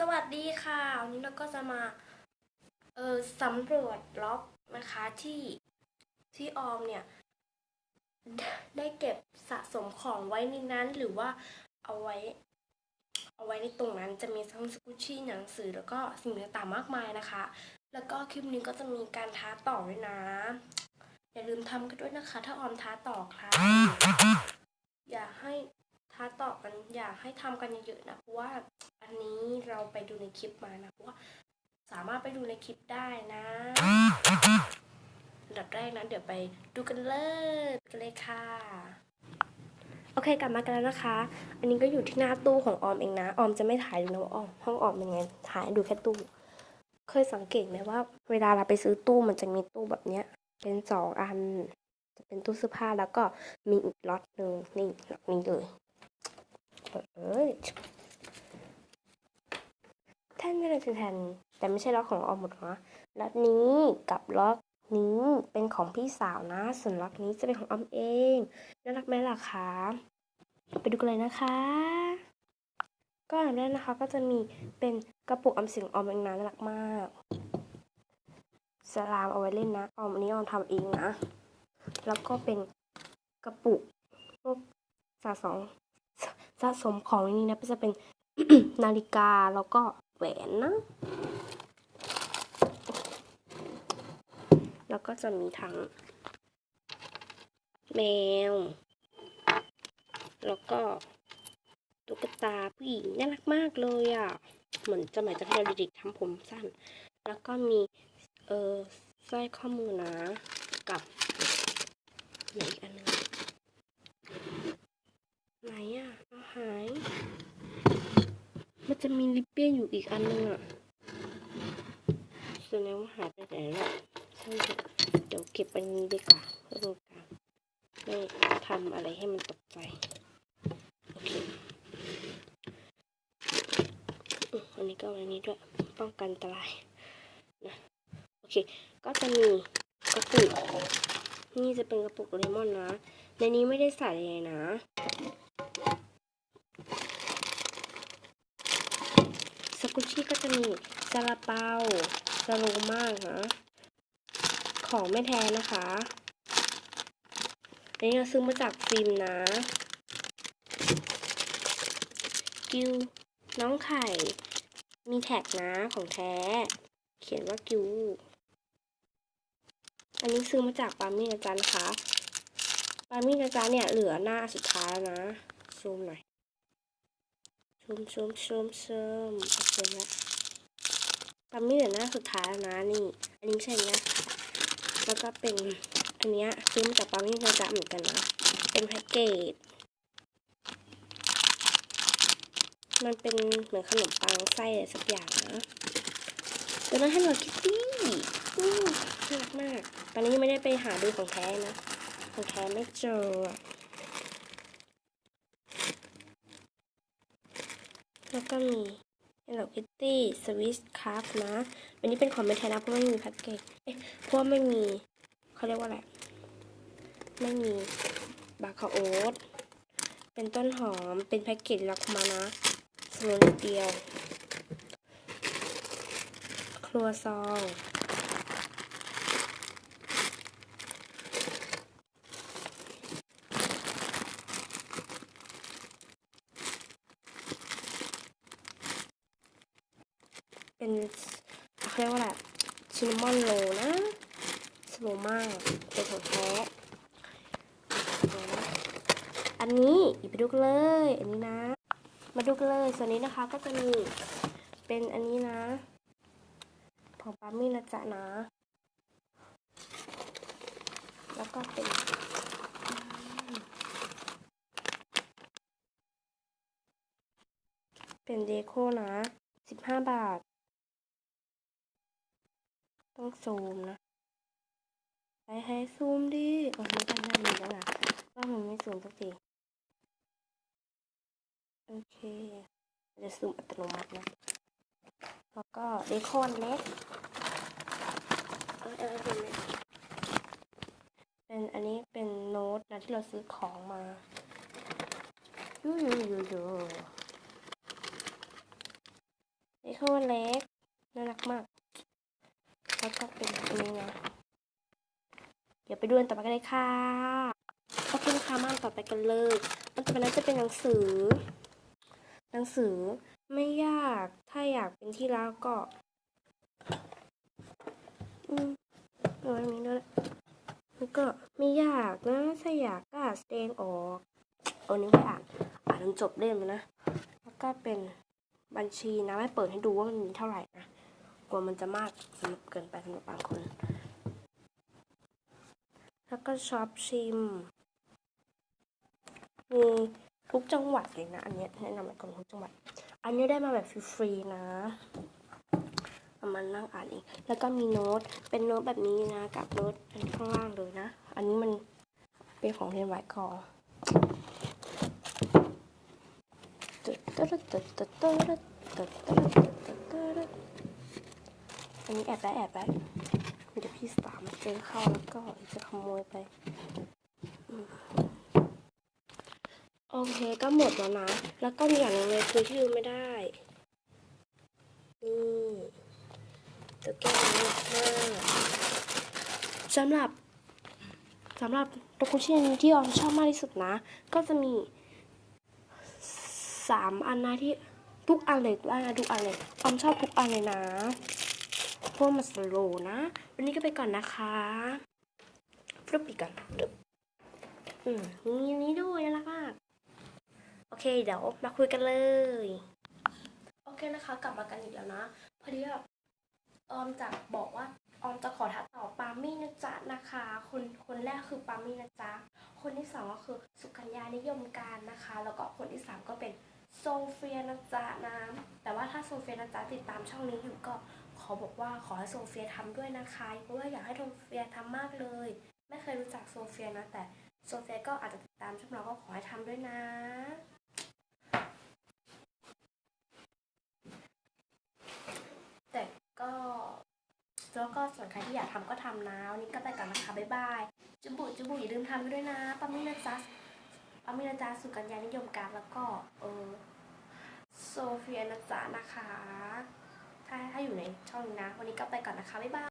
สวัสดีค่ะ วันนี้เราก็จะมาเออสำรวจล็อกนะคะที่ที่ออมเนี่ย ได้เก็บสะสมของไว้ในนั้นหรือว่าเอาไว้ เอาไว้ในตรงนั้นจะมีทั้งสกุชชี่หนังสือแล้วก็สิ่งต่างๆมากมายนะคะ แล้วก็คลิปนี้ก็จะมีการท้าต่อด้วยนะ อย่าลืมทำกันด้วยนะคะ ถ้าออมท้าต่อครับอย่าให้ท้าต่อกันอยากให้ทำกันเยอะๆนะเพราะว่า อันนี้เราไปดูในคลิปมานะเพราะว่าสามารถไปดูในคลิปได้นะอันดับแรกนะเดี๋ยวไปดูกันเลยกันเลยค่ะ โอเคกลับมากันแล้วนะคะ อันนี้ก็อยู่ที่หน้าตู้ของออมเองนะออมจะไม่ถ่ายดูนะว่าออมห้องออมเป็นไงถ่ายดูแค่ตู้ เคยสังเกตไหมว่า เวลาเราไปซื้อตู้มันจะมีตู้แบบเนี้ย เป็นสองอัน จะเป็นตู้เสื้อผ้าแล้วก็มีอีกล็อตหนึ่งนี่ล็อตนี้เลยเอ้ย แท่นไม่เลยแทนแต่ไม่ใช่ล็อตของออมหมดนะล็อตนี้กับล็อตนี้เป็นของพี่สาวนะ ส่วนล็อตนี้จะเป็นของออมเองน่ารักไหมล่ะคะไปดูกันเลยนะคะ ก็อันแรกนะคะก็จะมีเป็นกระปุกออมสินองออมเองนะน่ารักมากสลามเอาไว้เล่นนะออมอันนี้ออมทำเองนะ แล้วก็เป็นกระปุกพวกสะสมสะสมของนี้นะจะเป็นนาฬิกาแล้วก็ แหวนนะ แล้วก็จะมีทั้ง แมว แล้วก็ตุ๊กตาผู้หญิงน่ารักมากเลยอะ เหมือนสมัยตอนที่เราเด็กๆทำผมสั้น แล้วก็มี เออสร้อยข้อมือนะ กับไหนอีกอันหนึงไหนอะเอาหาย มัน จะมีลิปเปี้ยอยู่อีกอันหนึงอะแสดงว่าหายไปไหนแล้วช่างเดี๋ยวเก็บอันนี้ดีกว่าเพื่อเป็นการไม่ทำอะไรให้มันตกใจโอเคอันนี้ก็อันนี้ด้วยป้องกันอันตรายนะโอเค ก็จะมีกระปุกนี่จะเป็นกระปุกเรมอนนะ ในนี้ไม่ได้ใส่เลยนะ กุชชี่ก็จะมีซาลาเปาซาโลมากนะของไม่แท้นะคะอันนี้เราซื้อมาจากฟิล์มนะ กิวน้องไข่ มีแท็กนะของแท้ เขียนว่ากิว อันนี้ซื้อมาจากปามี่นะจ๊ะนะคะปามี่นะจ๊ะเนี่ยเหลือหน้าสุดท้ายนะ ซูมหน่อย ซมซมซมซมโอเคแล้วปามี่เหลือหน้าสุดท้ายนะนี่ อันนี้ไม่ใช่นะแล้วก็เป็นอันเนี้ยซื้อมาจากปามี่นะจ๊ะเหมือนกันนะ เป็นแพ็กเกจ มันเป็นเหมือนขนมปังไส้อะไรสักอย่างนะตัวนั้นให้เราคิตตี้อู้น่ารักมาก ตอนนี้ยังไม่ได้ไปหาดูของแท้นะ ของแท้ไม่เจออะ แล้วก็มี Hello Kitty Swiss Craft นะ อันนี้เป็นของไม่แท้นะเพราะไม่มีแพ็กเกจเอ๊ะเพราะไม่มีเขาเรียกว่าอะไร ไม่มีบาคาโอ๊ตเป็นต้นหอม เป็นแพ็กเกจล็อกมานะสโลนเดียว ครัวซอง เป็นเขาเรียกว่าอะไรชินนามอนโรลนะสโลมากเป็นของแท้อันนี้อีกไปดูกันเลยอันนี้นะ มาดูกันเลยส่วนนี้นะคะก็จะมีเป็นอันนี้นะของปามี่นะจ๊ะนะ แล้วก็เป็นเป็นเดโคนะสิบห้าบาท ต้องซูมนะให้ให้ซูมดิอ๋อไม่ได้ดีแล้วนะว่ามันไม่ซูมสักทีโอเคจะซูมอัตโนมัตินะ แล้วก็เดโคอนเล็กเป็นอันนี้เป็นโน้ตนะที่เราซื้อของมายูยูยูยูเดนี่คือนเล็กน่ารักมาก แล้วก็เป็นแบบนี้นะเดี๋ยวไปดูอันต่อไปกันเลยค่ะโอเคนะคะมานต่อไปกันเลยอันต่อไปนั้นจะเป็นหนังสือ หนังสือไม่ยากถ้าอยากเป็นที่รักก็อืมเอาอันนี้ด้วยแล้วก็ไม่ยากนะถ้าอยากก็แสดงออกเอานี้ไปอ่านอ่านจนจบเล่มเลยนะ แล้วก็เป็นบัญชีนะไม่เปิดให้ดูว่ามันมีเท่าไหร่นะ กลัวมันจะมากสำหรับเกินไปสำหรับบางคน แล้วก็ช็อปชิม มีทุกจังหวัดเลยนะ อันนี้แนะนำไปก่อนทุกจังหวัด อันนี้ได้มาแบบฟรีๆนะเอามานั่งอ่านเอง แล้วก็มีโน้ต เป็นโน้ตแบบนี้นะ กับโน้ตอันข้างล่างเลยนะ อันนี้มันเป็นของเรียนไหวกอ อันนี้แอบได้แอบได้เดี๋ยวพี่สามเจอเข้าแล้วก็จะขโมยไป โอเคก็หมดแล้วนะ แล้วก็มีอย่างหนึงเลยคือที่ลืมไม่ได้ นี่ตัวแก้วนี้มากสำหรับสำหรับตัวกุชชี่นี้ที่ออมชอบมากที่สุดนะ ก็จะมีสามอันนะที่ทุกอันเลยนะทุกอันเลยออมชอบทุกอันเลยนะ พวกมันสโลนะ วันนี้ก็ไปก่อนนะคะฟลุปอีกก่อนอืมมีอันนี้ด้วยน่ารักมากโอเค เดี๋ยวมาคุยกันเลย โอเคนะคะ กลับมากันอีกแล้วนะ พอดีแบบออมจะบอกว่าออมจะขอทักต่อปามี่นะจ๊ะนะคะ คนคนแรกคือปามี่นะจ๊ะ คนที่สองก็คือสุกัญญานิยมการนะคะ แล้วก็คนที่สามก็เป็นโซเฟียนะจ๊ะนะ แต่ว่าถ้าโซเฟียนะจ๊ะติดตามช่องนี้อยู่ก็ ขอบอกว่าขอให้โซเฟียทำด้วยนะคะเพราะว่าอยากให้โซเฟียทำมากเลย ไม่เคยรู้จักโซเฟียนะแต่โซเฟียก็อาจจะติดตามช่องเราก็ขอให้ทำด้วยนะแต่ก็แล้วก็ส่วนใครที่อยากทำก็ทำนะวันนี้ก็ไปก่อนนะคะบ๊ายบายจุบุจุบุอย่าลืมทำด้วยนะปามินาจัสปามินาจัสสุกัญญานิยมการแล้วก็เออโซเฟียนะจ๊ะนะคะ ถ้าอยู่ในช่องนี้นะ วันนี้ก็ไปก่อนนะคะ บ๊ายบาย